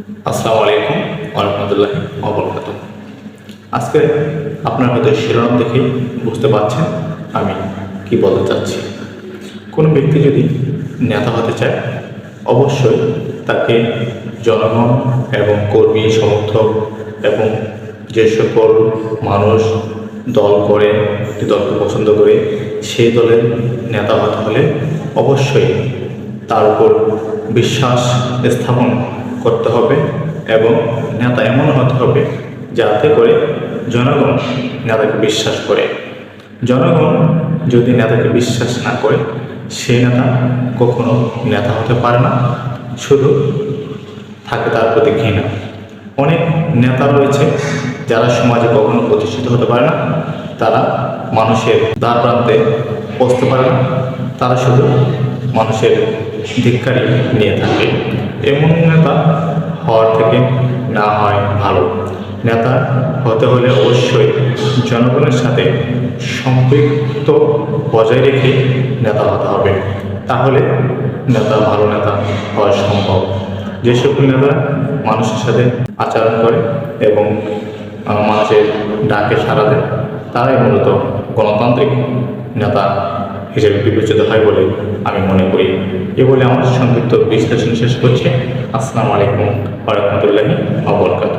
আসসালামু আলাইকুম আলহামদুলিল্লাহ অবরকাত আজকে আপনার হয়তো শিরোনাম দেখে বুঝতে পারছেন আমি কি বলতে চাচ্ছি। কোনো ব্যক্তি যদি নেতা হতে চায়, অবশ্যই তাকে জনগণ এবং কর্মী, সমর্থক এবং যে সকল মানুষ দল করে, একটি দলকে পছন্দ করে, সেই দলের নেতা হতে হলে অবশ্যই তার উপর বিশ্বাস স্থাপন করতে হবে এবং নেতা এমন হতে হবে যাতে করে জনগণ নেতাকে বিশ্বাস করে। জনগণ যদি নেতাকে বিশ্বাস না করে সেই নেতা কখনো নেতা হতে পারে না, শুধু থাকে তার প্রতি ঘৃণা। অনেক নেতা রয়েছে যারা সমাজে কখনো প্রতিষ্ঠিত হতে পারে না, তারা মানুষের দ্বার প্রান্তে পারে না, তারা শুধু মানুষের ধিক্কারি নিয়ে থাকে। এমন নেতা হওয়ার থেকে না হয় ভালো। নেতা হতে হলে অবশ্যই জনগণের সাথে সম্পৃক্ত বজায় রেখে নেতা হতে হবে। তাহলে নেতা, ভালো নেতা হওয়া সম্ভব। যে সকল নেতা মানুষের সাথে আচরণ করে এবং মানুষের ডাকে সাড়া দেয়, তারাই মূলত গণতান্ত্রিক নেতা। হিসেবে বিবেচিত হয় বলে আমি মনে করি। এ বলে আমার সংক্ষিপ্ত বিশ্লেষণ শেষ করছে। আসসালামু আলাইকুম রহমতুল্লাহি আবরকাত